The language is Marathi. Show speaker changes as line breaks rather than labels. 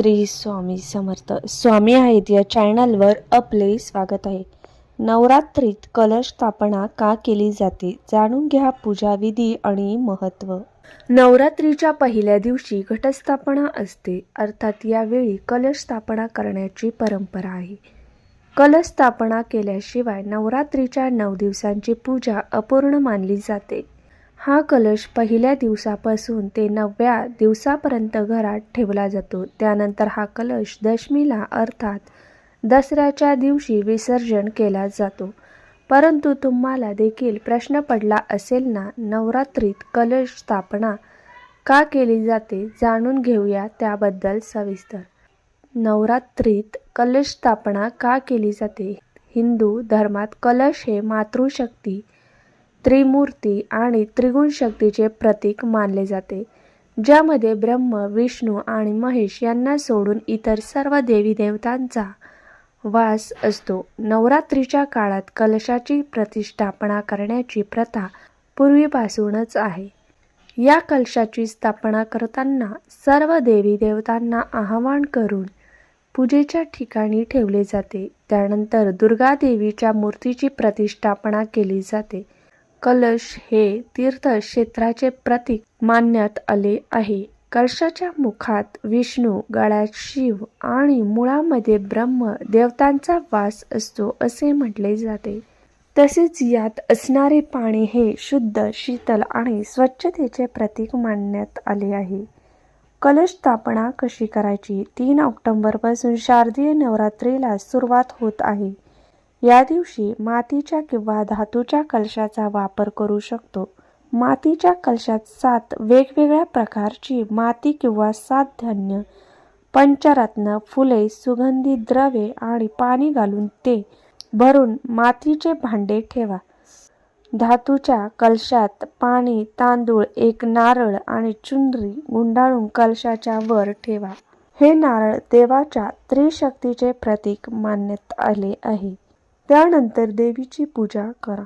श्री स्वामी समर्थ. स्वामी आहेत या चॅनलवर आपले स्वागत आहे. नवरात्रीत कलश स्थापना का केली जाते जाणून घ्या पूजा विधी आणि महत्त्व नवरात्रीच्या पहिल्या दिवशी घटस्थापना असते अर्थात यावेळी कलश स्थापना करण्याची परंपरा आहे. कलश स्थापना केल्याशिवाय नवरात्रीच्या नऊ दिवसांची पूजा अपूर्ण मानली जाते. हा कलश पहिल्या दिवसापासून ते नवव्या दिवसापर्यंत घरात ठेवला जातो. त्यानंतर हा कलश दशमीला अर्थात दसऱ्याच्या दिवशी विसर्जन केला जातो. परंतु तुम्हाला देखील प्रश्न पडला असेल ना नवरात्रीत कलश स्थापना का केली जाते जाणून घेऊया त्याबद्दल सविस्तर. नवरात्रीत कलश स्थापना का केली जाते? हिंदू धर्मात कलश हे मातृशक्ती त्रिमूर्ती आणि त्रिगुण शक्तीचे प्रतीक मानले जाते ज्यामध्ये ब्रह्म विष्णू आणि महेश यांना सोडून इतर सर्व देवी देवतांचा वास असतो. नवरात्रीच्या काळात कलशाची प्रतिष्ठापना करण्याची प्रथा पूर्वीपासूनच आहे. या कलशाची स्थापना करताना सर्व देवी देवतांना आवाहन करून पूजेच्या ठिकाणी ठेवले जाते. त्यानंतर दुर्गा देवीच्या मूर्तीची प्रतिष्ठापना केली जाते. कलश हे तीर्थक्षेत्राचे प्रतीक मानण्यात आले आहे. कलशाच्या मुखात विष्णू गळ्यात शिव आणि मुळामध्ये ब्रह्म देवतांचा वास असतो असे म्हटले जाते. तसेच यात असणारे पाणी हे शुद्ध शीतल आणि स्वच्छतेचे प्रतीक मानण्यात आले आहे. कलश स्थापना कशी करायची? तीन ऑक्टोंबरपासून शारदीय नवरात्रीला सुरुवात होत आहे. या दिवशी मातीच्या किंवा धातूच्या कलशाचा वापर करू शकतो. मातीच्या कलशात सात वेगवेगळ्या प्रकारची माती किंवा सात धान्य पंचरत्न फुले सुगंधी द्रव्ये आणि पाणी घालून ते भरून मातीचे भांडे ठेवा. धातूच्या कलशात पाणी तांदूळ एक नारळ आणि चुनरी गुंडाळून कलशाच्या वर ठेवा. हे नारळ देवाच्या त्रिशक्तीचे प्रतीक मानण्यात आले आहे. त्यानंतर देवीची पूजा करा.